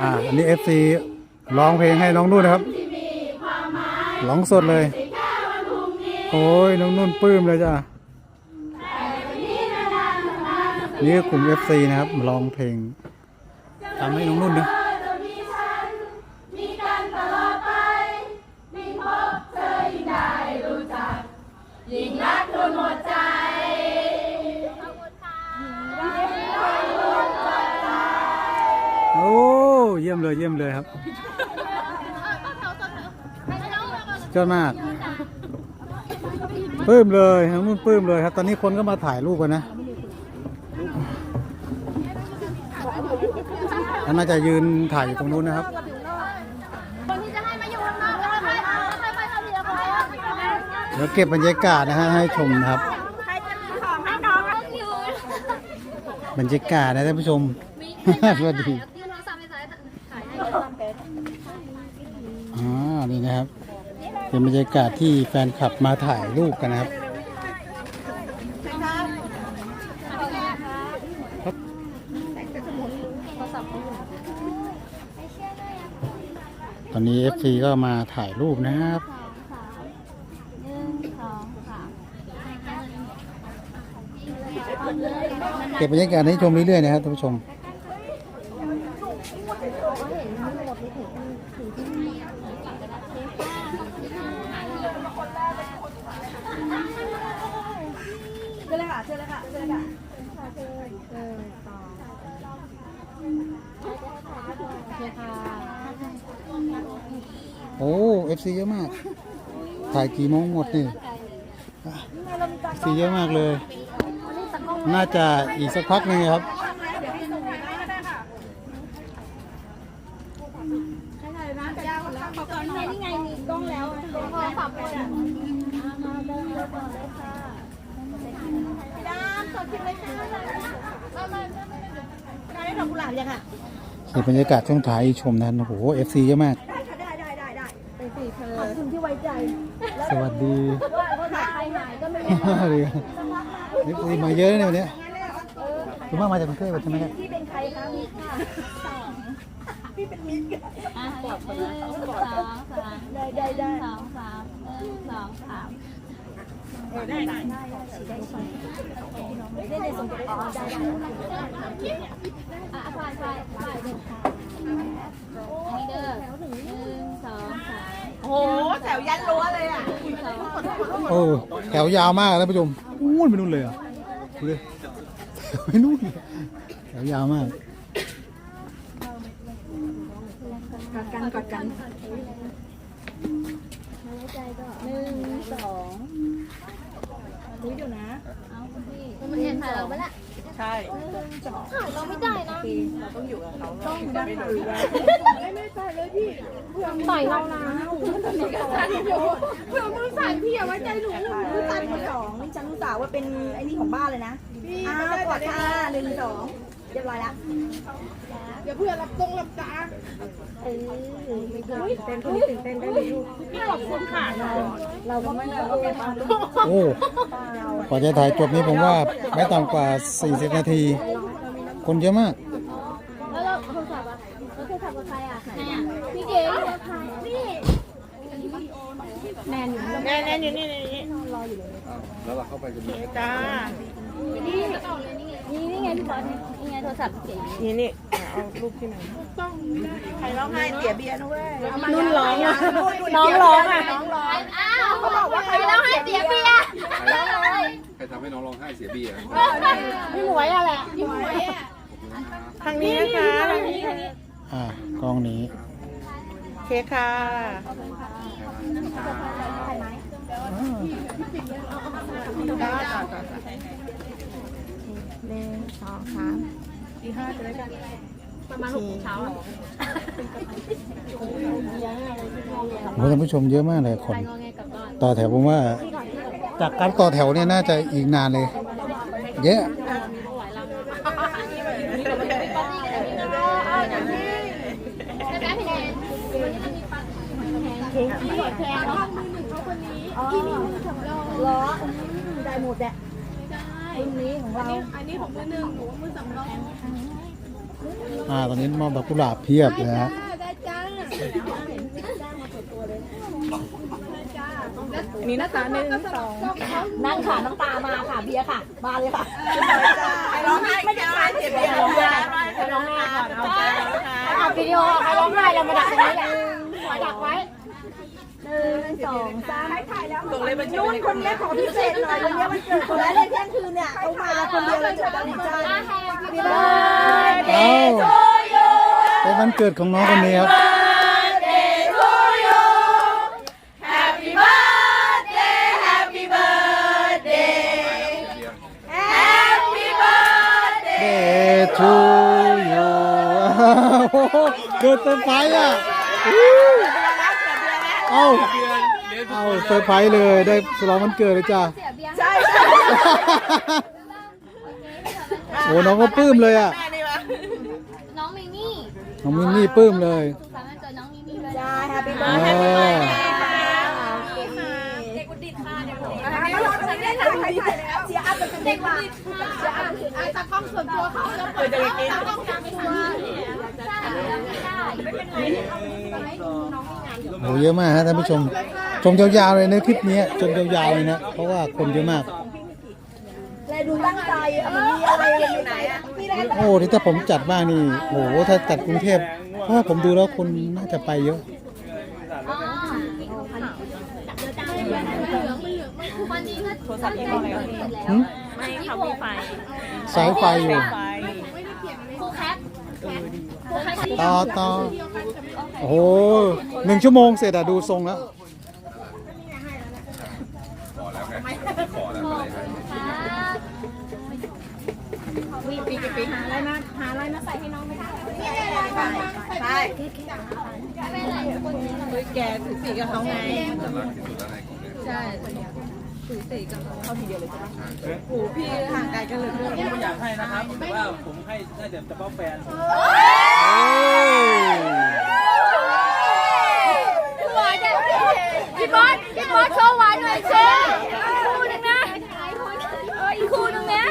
อ่าอันนี้เอฟซีร้องเพลงให้น้องนุ่นนะครับร้องสดเลย โอ้ยน้องนุ่นปลื้มเลยจ้ะนี่คือกลุ่ม FC นะครับร้องเพลงทำให้น้องนุ่นนะ เยี่ยมเลยเยี่ยมเลยครับยอดมากปลื้มเลยน้องนุ่นปลื้มเลยครับ ตอนนี้คนก็มาถ่ายรูปกันนะอันน่าจะยืนถ่ายอยู่ตรงนู้นนะครับคนที่จะให้มาอยู่ข้างนอกแล้วค่อยๆค่อยๆไปทำทีละคนเดี๋ยวเก็บบรรยากาศนะฮะให้ชมนะครับใครจะมีของให้น้องอยู่บรรยากาศนะท่านผู้ชมสวัสดี ยื่นโทรศัพท์ไปถ่ายถ่ายให้ อ่านี่นะครับ เป็นบรรยากาศที่แฟนคลับมาถ่ายรูปกันนะครับตอนนี้ FC ก็มาถ่ายรูปนะครับเก็บบรรยากาศให้ชมเรื่อยๆนะครับท่านผู้ชม เชิญเลยค่ะเชิญเลยค่ะเชิญเลยค่ะโอ้ FC เยอะมาก ถ่ายกี่โมงหมดนี่อะ FC เยอะมากเลย น่าจะอีกสักพักหนึงครับขอก่อนนี่ไงมีกล้องแล้วพอขับไปอะมาเดินเลยก่อน ได้ดอกกุหลาบยังอะเก็บบรรยากาศช่วงท้ายชมนั้นโอ้โห FC เยอะมาก ได้ได้ได้ได้ได้ไปสิเธอขอบคุณที่ไว้ใจสวัสดีว่าว่าใครหายก็ไม่รู้เอฟซีมาเยอะเลยวันนี้คุณว่ามาจากกรุงเทพใช่ไหมครับพี่เป็นใครคะมิค่ะสองพี่เป็นมิกอะหนึ่งสองสามได้ได้ได้สองสามหนึ่งสองสาม โอ้โหแถวยันรั้วเลยอะโอ้แถวยาวมากท่านผู้ชมอู้ยไปนู่นเลยอะดูดิไปนู่นเลยแถวยาวมากกอดกันกอดกัน หนึ่งสอง รู้อยู่นะ เอาคุณพี่มันเห็นถ่ายเราไปละใช่ถ่ายเราไม่ได้นะเราต้องอยู่กับเขาต้องไม่ได้ถือว่าต่อยเรานะเผื่อมือสั่นพี่อย่าไว้ใจหนูมือสั่นคนสองนี่ฉันรู้สาวว่าเป็นไอ้นี่ของบ้านเลยนะอ้าวกอดค่ะหนึ่งสองเรียบร้อยละ อย่าเพื่อรับตรงรับตาเต้นคนนี้ตื่นเต้นได้เลยลูกพี่ขอบคุณค่ะเราก็ไม่เราก็ไปฟังลูกโอ้กว่าจะถ่ายจบนี้ผมว่าไม่ต่ำกว่า 40 นาที คนเยอะมาก แล้วเราโทรศัพท์อะเราโทรศัพท์กับใครอะไหนอะพี่เก๋นี่แมนอยู่แน่แน่อยู่นี่นี่แล้วเราเข้าไปจะมีจ้านี่ นี่นี่ไงพี่บอสนี่ไงโทรศัพท์เก๋นี่นี่เอารูปที่ไหนใครร้องไห้เสียเบียร์นะเว้ยนุ่นร้องอะน้องร้องอะอ้าวเขาบอกว่าใครต้องให้เสียเบียร์ใครทำให้น้องร้องไห้เสียเบียร์พี่หมวยอะแหละพี่หมวยอะทางนี้นะคะทางนี้อ่ากล้องนี้เคกค่ะ หนึ่งสองสามประมาณหกโมงเช้าอะโอ้ท่านผู้ชมเยอะมากเลยคนงอแงกลับบ้านต่อแถวผมว่า จากการต่อแถวเนี่ยน่าจะอีกนานเลย เยอะใช่ไหมพี่แนนพี่แพงเนาะเหรอได้หมดแหละ รุ่นนี้ของเราอันนี้ของมือหนึ่งหนูมือสำรองอ่าตอนนี้มอบดอกกุหลาบเพียบเลยฮะอันนี้นะคะหนึ่งสองนั่งค่ะน้ำตามาค่ะเบียร์ค่ะ มาเลยค่ะใครร้องไห้ไม่ร้องไห้เสียเบียร์ร้องไห้ใครร้องไห้ก่อนเอาใจร้องไห้เอาวิดีโอใครร้องไห้เรามาดักตรงนี้แหละมาดักไว้ หนึ่งสองสามถ่ายแล้วส่งเลยบัญชีนุ่นคนนี้ขอพิเศษหน่อยวันนี้มันเกิดคนแล้วเลยเที่ยงคืนเนี่ยเขามาคนเดียวเลยเจอกันใจเอ้าเป็นวันเกิดของน้องคนนี้ครับเดทูโย เกิดเซอร์ไพรส์อะเอ้าเอ้าเซอร์ไพรส์เลยได้ฉลองวันเกิดเลยจ้ะใช่ใช่โอ้น้องก็ปลื้มเลยอะน้องมิมี่น้องมินนี่ปลื้มเลยสามารถเจอน้องมิมี่ด้วยใช่แฮปปี้เบิร์ดอเด็กอุดิตค่ะเด็กอุดิตค่ะมาลองกันได้ค่ะใครถ่ายแล้วเชียอัพเป็นเด็กมาเชียร์อัพเป็นเด็กตากล้องส่วนตัวเขาจะเปิดตากล้องกางตัวใช่ไม่ได้ โหเยอะมากฮะท่านผู้ชม ชมยาวๆเลยนะคลิปนี้ชมยาวๆเลยนะเพราะว่าคนเยอะมาก เลยดูตั้งใจอะมันมีอะไรอยู่ไหนอะมีอะไรโอ้ที่ถ้าผมจัดบ้างนี่โหถ้าจัดกรุงเทพเพราะว่าผมดูแล้วคนน่าจะไปเยอะวันนี้ก็โทรศัพท์ยี่ห้ออะไรหึไม่ค่ะมีไฟสายไฟอยู่ไฟครูแคปครูแคปที่ ต่อต่อโอ้โหหนึ่งชั่วโมงเสร็จอะดูทรงแล้วขอแล้วไงขอแล้วก็เลยให้ปีกี่ปีหาอะไรมาหาอะไรมาใส่ให้น้องไหมคะใช่เฮ้ยแกถือสีกับเขาไงจะรักที่สุดแล้วในของเนี่ยใช่ถือสีกับเขาเข้าทีเดียวเลยใช่ไหมโอ้พี่ห่างไกลกันเลยผมไม่อยากให้นะครับแต่ว่าผมให้ได้แต่เฉพาะแฟน พี่บอสพี่บอสโชว์หวานหน่อยเช่คู่หนึงนะเอออีกคู่หนึงนะ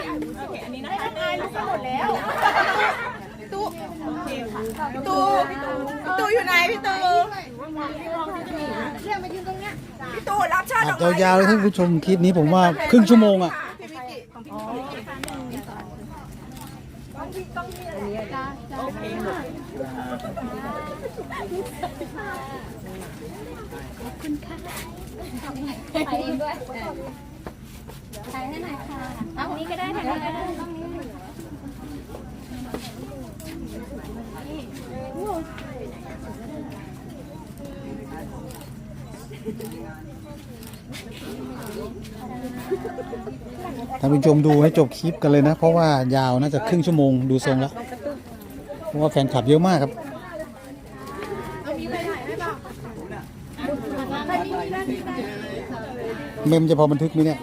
ตูตูอยู่ไหนพี่ตูพี่ตูรับชาติอัดยาวๆเลยท่านผู้ชมคลิปนี้ผมว่าครึ่งชั่วโมงอะ ถ่ายเองด้วยถ่ายให้หน่อยค่ะเอานี้ก็ได้ถ่ายนี้ก็ได้ต้องนี้ท่านผู้ชมดูให้จบคลิปกันเลยนะ เพราะว่ายาวน่าจะครึ่งชั่วโมงดูทรงแล้ว เพราะว่าแฟนคลับเยอะมากครับ เมมจะพอบันทึกไหมเนี่ย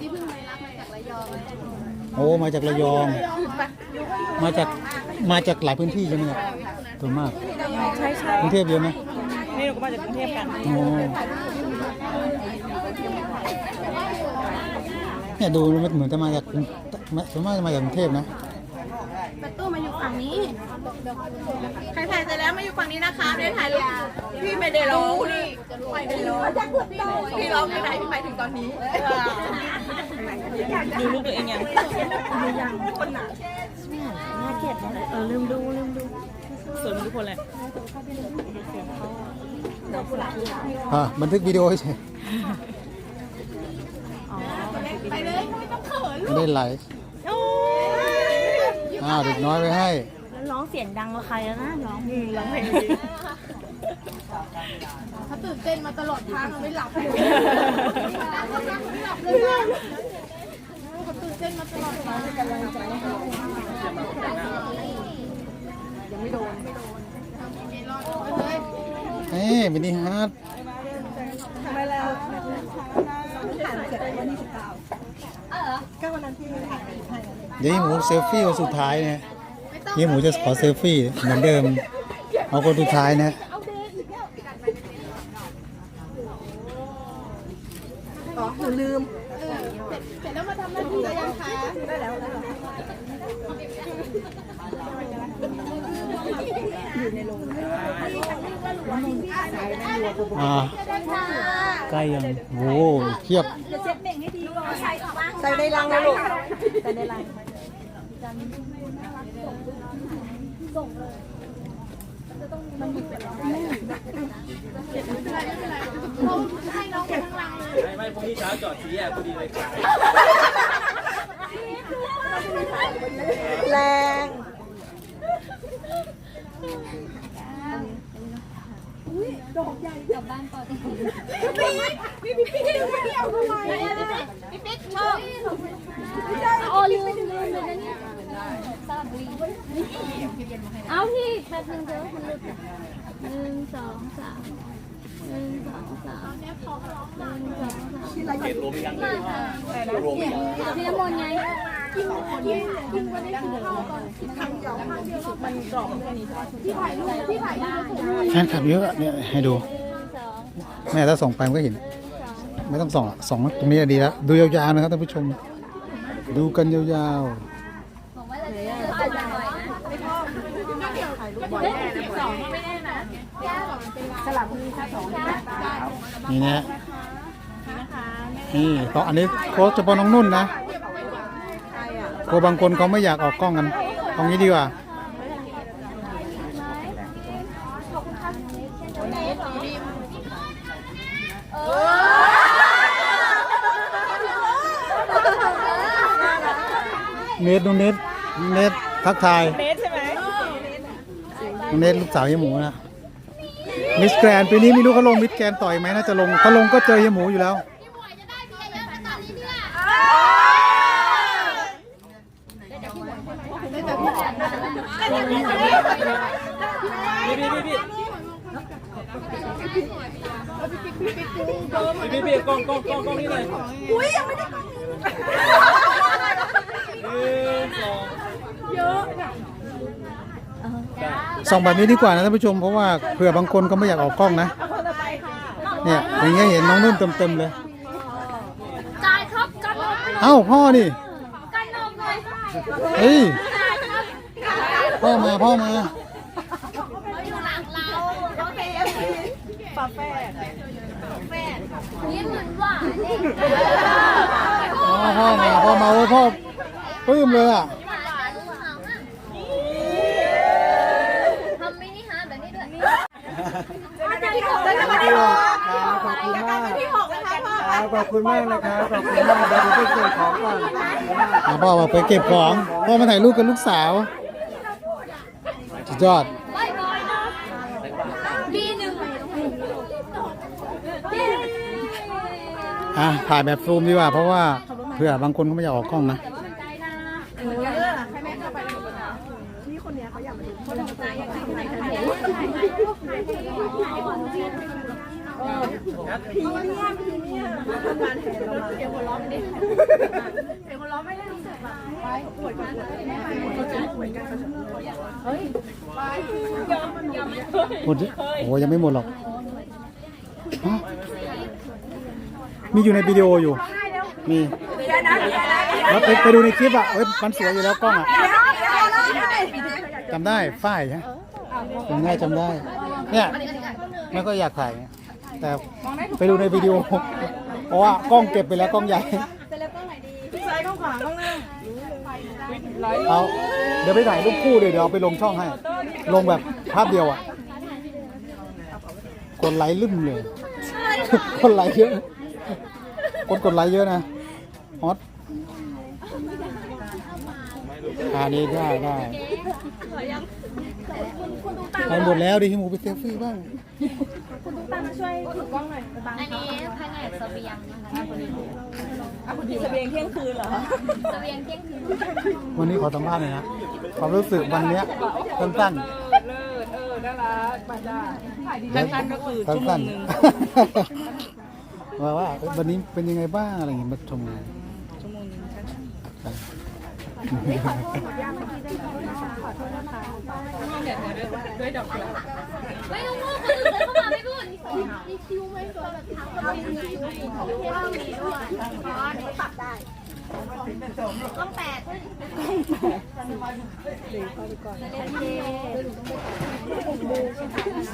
โอ้ มาจากระยอง มาจาก มาจากหลายพื้นที่ใช่ไหมครับส่วนมากใช่ใช่กรุงเทพเยอะไหมนี่หนูก็มาจากกรุงเทพกันโอ้เนี่ยดูมันเหมือนจะมาจากกรุงส่วนมากจะมาจากกรุงเทพนะประตูมาอยู่ ฝั่งนี้ ใครถ่ายเสร็จแล้วมาอยู่ฝั่งนี้นะคะเดี๋ยวถ่ายรูปพี่ไม่ได้ร้องนี่ไม่ได้ร้องพี่ร้องไม่ได้พี่ไปถึงตอนนี้ดูรูปตัวเองยังน่าเกลียดเลยเออลืมดูลืมดูสวยเหมือนทุกคนเลยอะบันทึกวิดีโอให้เฉยไม่ได้ไลฟ์ อ้าวเด็กน้อยไปให้ แล้วร้องเสียงดังกว่าใครแล้วนะร้องร้องเพลงดีเขาตื่นเต้นมาตลอดทางไม่หลับเลยไม่หลับเลยเขาตื่นเต้นมาตลอดทางเป็นกำลังใจให้เอ้ยมินิฮาร์ดเดี๋ยวหมูเซลฟี่คนสุดท้ายนะเดี๋ยวหมูจะขอเซลฟี่เหมือนเดิม เอาคนสุดท้ายนะอ๋อหนูลืมเสร็จแล้วมาทำหน้าที่ยังคะได้แล้วได้แล้วอ่าใกล้ยังโอ้เทียบใส่ในรังเลยลูกใส่ในรัง ไม่ไม่พรุ่งนี้เช้าจอดสีแยกพอดีเลยขายแรงโอ้ลืมลืมเลยนะเนี่ยสลับบุรี เอาพี่แป๊บนึงเดี๋ยวคุณลุกหนึ่งสองสามหนึ่งสองสามหนึ่งสองสามหนึ่อะเอียรวมยังเลยรวมยังพี่น้ำมนต์ไงกินคนนี้กินวันนี้คืนข้าวตอนทำหยองมันกรอบแค่นี้ที่ถ่ายรูปที่ถ่ายรูปแฟนคลับเยอะเนี่ยให้ดูแม่ถ้าส่องไปก็เห็น ไม่ต้องส่องส่องตรงนี้ดีแล้วดูยาวๆนะครับท่านผู้ชม ดูกันยาวๆอกว่าเราจะเอาไปบ่อยนะ ๆนี่นะนี่ตอนอันนี้โค้ชเฉพาะน้องนุ่นนะกลัวบางคนเขาไม่อยากออกกล้องกันตรงนี้ดีกว่า เนทน้องเนทเนททักทายเนสใช่ไหม น้องเนทลูกสาวเฮียหมูนะมิสแกรนปีนี้ไม่รู้เขาลงมิสแกรนต่อยไหมน่าจะลงถ้าลงก็เจอเฮียหมูอยู่แล้ว พี่พี่พี่พี่พี่พี่กล้องกล้องกล้องกล้องนี่เลยอุ้ยยังไม่ได้หนึ่งสอง ส่องแบบนี้ดีกว่านะท่านผู้ชมเพราะว่าเผื่อบางคนก็ไม่อยากออกกล้องนะเนี่ยอย่างเงี้ยเห็นน้องนุ่นเต็มๆเลย จ่ายครับกันนมเอ้าพ่อนี่กันนมเลยเฮ้ยจ่ายครับพ่อมาพ่อมาอยู่หลังเราโอเคปลาแฝดนี่เหมือนหวานเลยอ๋อพ่อมาพ่อมาโอ้พ่อปลื้มเลยอะ หวานลูกหางอะทำมินิฮาร์ทแบบนี้ด้วย แล้วจะมาที่หกขอบคุณมากที่หกนะคะพ่อขอบคุณมากนะครับ ขอบคุณมากเดี๋ยวผมไปเก็บของก่อนพ่อบอกไปเก็บของ พ่อมาถ่ายรูปกับลูกสาวสุดยอดบายบายนะบีหนึ่งอะถ่ายแบบซูมดีกว่า เพราะว่าเผื่อบางคนเขาไม่อยากออกกล้องนะ หมดยังโอ้ยังไม่หมดหรอกฮะมีอยู่ในวิดีโออยู่ มีแล้วไปไปดูในคลิปอะเอ้ยมันสวยอยู่แล้วกล้องอะจำได้ฝ้ายฮะ จำได้จำได้ เนี่ยไม่ก็อยากถ่ายไงแต่ไปดูในวิดีโอ เพราะว่ากล้องเก็บไปแล้วกล้องใหญ่ซ้ายข้างขวาข้างหน้าเอาเดี๋ยวไปถ่ายรูปคู่เลยเดี๋ยวเอาไปลงช่องให้ ลงแบบภาพเดียวอะกดไลค์ลืมเลยกดไลค์เยอะกดกดไลค์เยอะนะฮอต อันนี้ได้ได้ไปหมดแล้วดิพี่หมูไปเซลฟี่บ้างอันนี้แผนกเสบียงนะคะคนนี้เสบียงเที่ยงคืนเหรอเสบียงเที่ยงคืนวันนี้ขอสัมภาษณ์หน่อยนะ ความรู้สึกวันเนี้ยสั้นๆเออน่ารักมาจ้าสั้นๆก็คือสั้นๆว่าว่าเอ้ยวันนี้เป็นยังไงบ้างอะไรอย่างเงี้ยมาชมงานชั่วโมงนึงใช่ ไม่ต้องพูดคนอื่นเข้ามาไม่พูดมีคิวไหมตัวแบบทำแบบมีคิวของเรามีด้วยอ๋อนี่ปรับได้กล้องแปด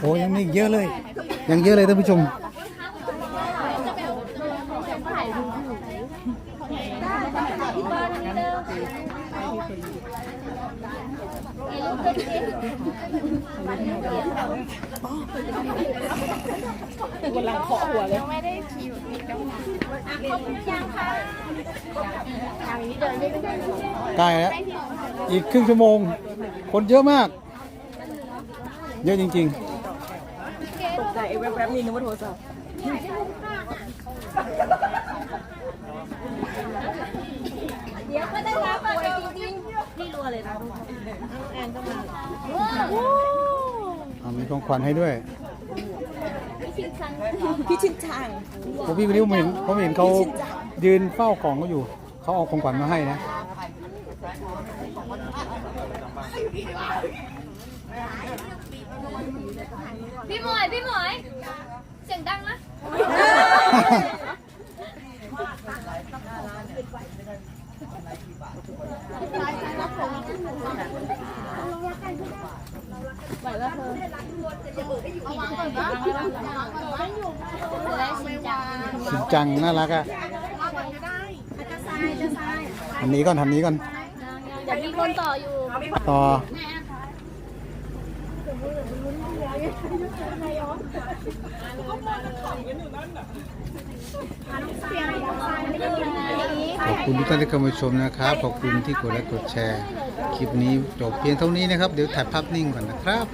โอ้ยังมีอีกเยอะเลย ยังเยอะเลยท่านผู้ชม กำลังเคาะหัวเลยใกล้แล้ว อีกครึ่งชั่วโมง คนเยอะมาก เยอะจริงตกใจแวบๆนี่นึกว่าโทรศัพท์ เดี๋ยวก็ได้รับป่วยจริง นี่รัวเลยนะแอนก็มา ๆอ่ามี ของขวัญให้ด้วยพี่ชินชังผมพี่คนนี้ผมเห็นผมเห็นเขายืนเฝ้าของเขาอยู่ เขาเอาของขวัญมาให้นะพี่หมวยพี่หมวยเสียงดังนะ สินจังน่ารักอะทำนี้ก่อนทำนี้ก่อนเดี๋ยวมีคนต่ออยู่ต่อ ขอบคุณทุกท่านที่เข้ามาชมนะครับ ขอบคุณที่กดไลค์กดแชร์ คลิปนี้จบเพียงเท่านี้นะครับ เดี๋ยวถ่ายภาพนิ่งก่อนนะครับ